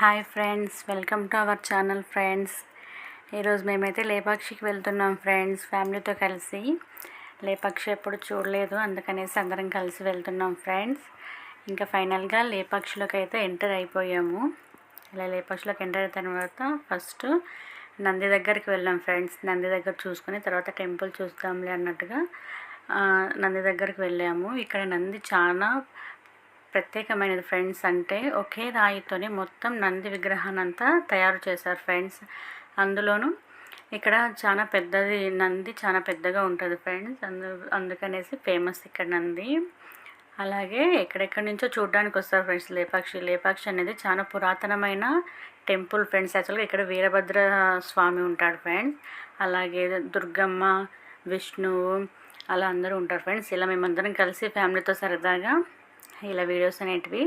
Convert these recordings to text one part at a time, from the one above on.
Hi friends welcome to our channel friends. ఈరోజు మేమైతే లేపాక్షికి వెళ్తున్నాం ఫ్రెండ్స్ ఫ్యామిలీతో కలిసి. లేపాక్షి ఎప్పుడు చూడలేదు అందుకనేసి అందరం కలిసి వెళ్తున్నాం ఫ్రెండ్స్. ఇంకా ఫైనల్గా లేపాక్షిలోకి అయితే ఎంటర్ అయిపోయాము. ఇలా లేపాక్షిలోకి ఎంటర్ అయిన తర్వాత ఫస్ట్ నంది దగ్గరికి వెళ్ళాం ఫ్రెండ్స్. నంది దగ్గర చూసుకుని తర్వాత టెంపుల్ చూస్తాంలే అన్నట్టుగా నంది దగ్గరికి వెళ్ళాము. ఇక్కడ నంది చాలా ప్రత్యేకమైనది ఫ్రెండ్స్ అంటే ఒకే రాయితోనే మొత్తం నంది విగ్రహాన్ని అంతా తయారు చేశారు ఫ్రెండ్స్. అందులోనూ ఇక్కడ చాలా పెద్దది నంది చాలా పెద్దగా ఉంటుంది ఫ్రెండ్స్. అందు అందుకనేసి ఫేమస్ ఇక్కడ నంది. అలాగే ఎక్కడెక్కడి నుంచో చూడడానికి వస్తారు ఫ్రెండ్స్. లేపాక్షి లేపాక్షి అనేది చాలా పురాతనమైన టెంపుల్ ఫ్రెండ్స్. యాక్చువల్గా ఇక్కడ వీరభద్ర స్వామి ఉంటాడు ఫ్రెండ్స్. అలాగే దుర్గమ్మ విష్ణువు అలా అందరూ ఉంటారు ఫ్రెండ్స్. ఇలా మేమందరం కలిసి ఫ్యామిలీతో సరదాగా ఇలా వీడియోస్ అనేటివి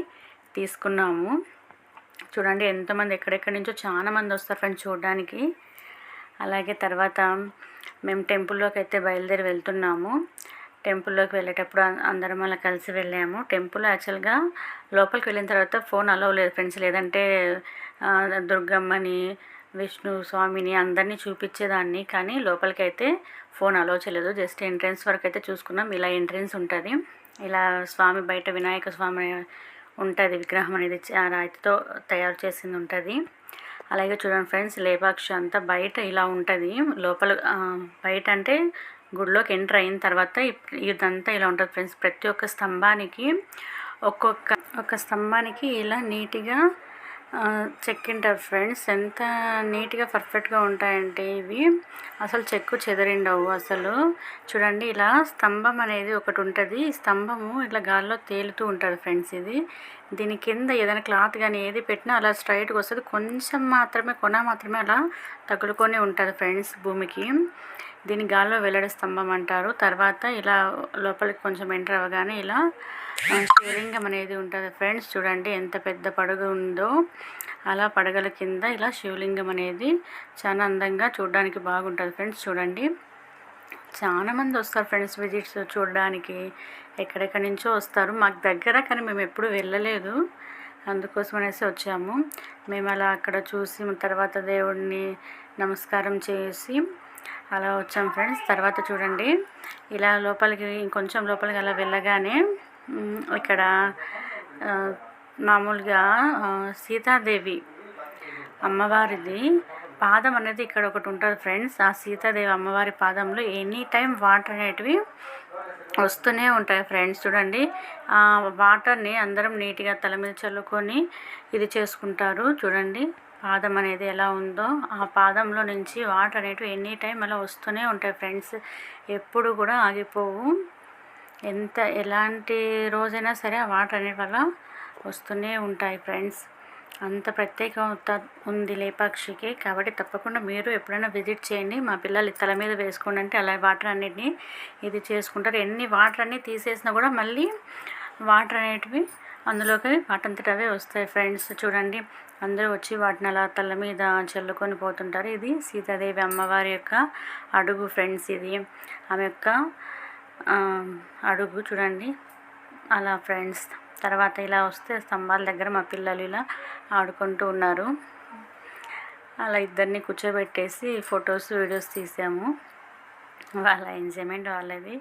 తీసుకున్నాము. చూడండి ఎంతమంది ఎక్కడెక్కడి నుంచో చాలా మంది వస్తారు ఫ్రెండ్స్ చూడడానికి. అలాగే తర్వాత మేము టెంపుల్లోకి అయితే బయలుదేరి వెళ్తున్నాము. టెంపుల్లోకి వెళ్ళేటప్పుడు అందరం అలా కలిసి వెళ్ళాము. టెంపుల్ యాక్చువల్గా లోపలికి వెళ్ళిన తర్వాత ఫోన్ అలౌ లేదు ఫ్రెండ్స్. లేదంటే దుర్గమ్మని విష్ణు స్వామిని అందరినీ చూపించేదాన్ని. కానీ లోపలికి అయితే ఫోన్ అలౌ చేయలేదు. జస్ట్ ఎంట్రన్స్ వరకు అయితే చూసుకున్నాం. ఇలా ఎంట్రన్స్ ఉంటుంది. ఇలా స్వామి బయట వినాయక స్వామి ఉంటుంది విగ్రహం అనేది ఆ రాతితో తయారు చేసింది ఉంటుంది. అలాగే చూడండి ఫ్రెండ్స్ లేపాక్షి అంతా బయట ఇలా ఉంటుంది. లోపల బయట అంటే గుడిలోకి ఎంటర్ అయిన తర్వాత ఇప్- ఇదంతా ఇలా ఉంటుంది ఫ్రెండ్స్. ప్రతి ఒక్క స్తంభానికి ఒక్కొక్క ఒక స్తంభానికి ఇలా నీట్గా చెక్కింటారు ఫ్రెండ్స్. ఎంత నీట్గా పర్ఫెక్ట్గా ఉంటాయంటే ఇవి. అసలు చెక్కు చెదరిండవు అసలు. చూడండి ఇలా స్తంభం అనేది ఒకటి ఉంటుంది. ఈ స్తంభము ఇట్లా గాల్లో తేలుతూ ఉంటుంది ఫ్రెండ్స్ ఇది. దీని కింద ఏదైనా క్లాత్ కానీ ఏది పెట్టినా అలా స్ట్రైట్గా వస్తుంది. కొంచెం మాత్రమే కొన మాత్రమే అలా తగులుకొని ఉంటుంది ఫ్రెండ్స్ భూమికి. దీని గాల్లో వెల్లడి స్తంభం అంటారు. తర్వాత ఇలా లోపలికి కొంచెం ఎంటర్ అవ్వగానే ఇలా శివలింగం అనేది ఉంటుంది ఫ్రెండ్స్ చూడండి ఎంత పెద్ద పడగ ఉందో అలా పడగల కింద ఇలా శివలింగం అనేది చాలా అందంగా చూడడానికి బాగుంటుంది ఫ్రెండ్స్ చూడండి. చాలామంది వస్తారు ఫ్రెండ్స్ విజిట్స్ చూడడానికి. ఎక్కడెక్కడి నుంచో వస్తారు. మాకు దగ్గర కానీ మేము ఎప్పుడు వెళ్ళలేదు. అందుకోసం అనేసి వచ్చాము. మేము అలా అక్కడ చూసి తర్వాత దేవుడిని నమస్కారం చేసి అలా వచ్చాం ఫ్రెండ్స్ తర్వాత చూడండి. ఇలా లోపలికి ఇంకొంచెం లోపలికి అలా వెళ్ళగానే ఇక్కడ మామూలుగా సీతాదేవి అమ్మవారిది పాదం అనేది ఇక్కడ ఒకటి ఉంటుంది ఫ్రెండ్స్. ఆ సీతాదేవి అమ్మవారి పాదంలో ఎనీ టైం వాటర్ అనేటివి వస్తూనే ఉంటాయి ఫ్రెండ్స్. చూడండి ఆ వాటర్ని అందరం నీట్గా తల మీద చల్లుకొని ఇది చేసుకుంటారు. చూడండి పాదం అనేది ఎలా ఉందో. ఆ పాదంలో నుంచి వాటర్ అనేటివి ఎనీ టైం అలా వస్తూనే ఉంటాయి ఫ్రెండ్స్. ఎప్పుడు కూడా ఆగిపోవు. ఎంత ఎలాంటి రోజైనా సరే ఆ వాటర్ అనేది వల్ల వస్తూనే ఉంటాయి ఫ్రెండ్స్. అంత ప్రత్యేకత ఉంది లేపాక్షికి. కాబట్టి తప్పకుండా మీరు ఎప్పుడైనా విజిట్ చేయండి. మా పిల్లలు తల మీద వేసుకోండి అంటే అలా వాటర్ అన్నిటిని ఇది చేసుకుంటారు. ఎన్ని వాటర్ అన్ని తీసేసినా కూడా మళ్ళీ వాటర్ అనేటివి అందులోకి వాటంతట అవే వస్తాయి ఫ్రెండ్స్. చూడండి అందరూ వచ్చి వాటిని అలా తల మీద చల్లుకొని పోతుంటారు. ఇది సీతాదేవి అమ్మవారి యొక్క అడుగు ఫ్రెండ్స్ ఇది. ఆమె యొక్క అడుగు చూడండి. అలా ఫ్రెండ్స్ తర్వాత ఇలా వస్తే స్తంభాల దగ్గర మా పిల్లలు ఇలా ఆడుకుంటూ ఉన్నారు. అలా ఇద్దరిని కూర్చోబెట్టేసి ఫొటోస్ వీడియోస్ తీసాము. వాళ్ళ ఎంజాయ్మెంట్ వాళ్ళది.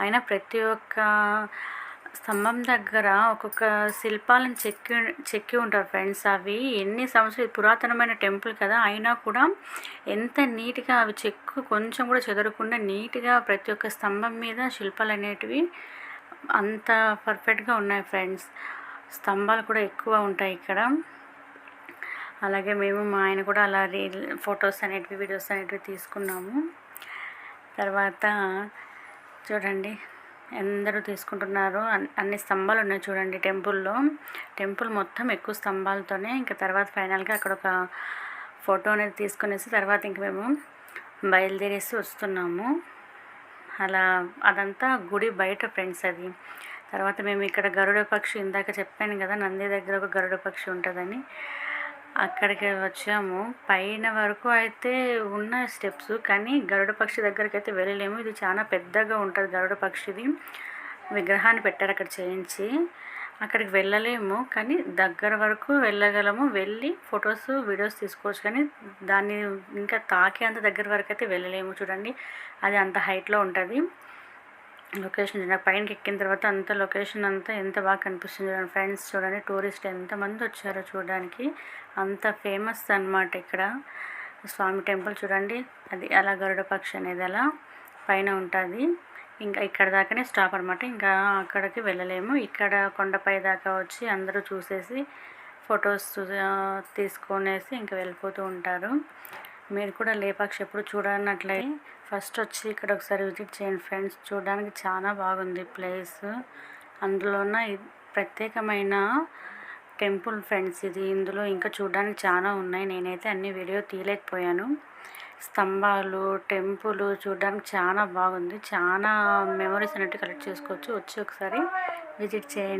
అయినా ప్రతి ఒక్క స్తంభం దగ్గర ఒక్కొక్క శిల్పాలను చెక్కి చెక్కి ఉంటారు ఫ్రెండ్స్ అవి. ఎన్ని సంవత్సరాలు పురాతనమైన టెంపుల్ కదా. అయినా కూడా ఎంత నీట్గా అవి చెక్కు కొంచెం కూడా చెదరకుండా నీట్గా ప్రతి ఒక్క స్తంభం మీద శిల్పాలు అనేటివి అంత పర్ఫెక్ట్గా ఉన్నాయి ఫ్రెండ్స్ స్తంభాలు కూడా ఎక్కువ ఉంటాయి ఇక్కడ. అలాగే మేము మా ఆయన కూడా అలా రీల్ ఫొటోస్ అనేటివి వీడియోస్ అనేటివి తీసుకున్నాము. తర్వాత చూడండి. అందరూ తీసుకుంటున్నారు. అన్- అన్ని స్తంభాలు ఉన్నాయి చూడండి టెంపుల్లో. టెంపుల్ మొత్తం ఎక్కువ స్తంభాలతోనే ఇంకా తర్వాత ఫైనల్గా అక్కడ ఒక ఫోటో అనేది తీసుకునేసి తర్వాత ఇంక మేము బయలుదేరేసి వస్తున్నాము. అలా అదంతా గుడి బయట ఫ్రెండ్స్ అది. తర్వాత మేము ఇక్కడ గరుడ పక్షి ఇందాక చెప్పాను కదా నంది దగ్గర ఒక గరుడ పక్షి ఉంటుందని. అక్కడికి వచ్చాము. పైన వరకు అయితే ఉన్న స్టెప్స్ కానీ గరుడ పక్షి దగ్గరికి అయితే వెళ్ళలేము. ఇది చాలా పెద్దగా ఉంటుంది గరుడ పక్షిది. విగ్రహాన్ని పెట్టారు అక్కడ చేయించి. అక్కడికి వెళ్ళలేము కానీ దగ్గర వరకు వెళ్ళగలము. వెళ్ళి ఫొటోస్ వీడియోస్ తీసుకోవచ్చు కానీ దాన్ని ఇంకా తాకే అంత దగ్గర వరకు అయితే వెళ్ళలేము. చూడండి అది అంత హైట్లో ఉంటుంది. లొకేషన్ చూడండి పైనకి ఎక్కిన తర్వాత అంత లొకేషన్ అంతా ఎంత బాగా కనిపిస్తుంది చూడండి. ఫ్రెండ్స్ చూడండి టూరిస్ట్ ఎంతమంది వచ్చారో చూడడానికి అంత ఫేమస్ అన్నమాట ఇక్కడ. స్వామి టెంపుల్ చూడండి అది అలా గరుడ పక్షి అనేది అలా పైన ఉంటుంది. ఇంకా ఇక్కడ దాకానే స్టాప్ అనమాట ఇంకా అక్కడికి వెళ్ళలేము. ఇక్కడ కొండపై దాకా వచ్చి అందరూ చూసేసి ఫొటోస్ తీసుకునేసి ఇంకా వెళ్ళిపోతూ ఉంటారు. మీరు కూడా లేపాక్షి ఎప్పుడు చూడనట్లయితే ఫస్ట్ వచ్చి ఇక్కడ ఒకసారి విజిట్ చేయండి ఫ్రెండ్స్. చూడడానికి చాలా బాగుంది ప్లేస్. అందులోన ప్రత్యేకమైన టెంపుల్ ఫ్రెండ్స్ ఇది. ఇందులో ఇంకా చూడడానికి చాలా ఉన్నాయి. నేనైతే అన్ని వీడియో తీయలేకపోయాను. స్తంభాలు టెంపుల్ చూడడానికి చాలా బాగుంది. చాలా మెమరీస్ అనేవి కలెక్ట్ చేసుకోవచ్చు. వచ్చి ఒకసారి విజిట్ చేయండి.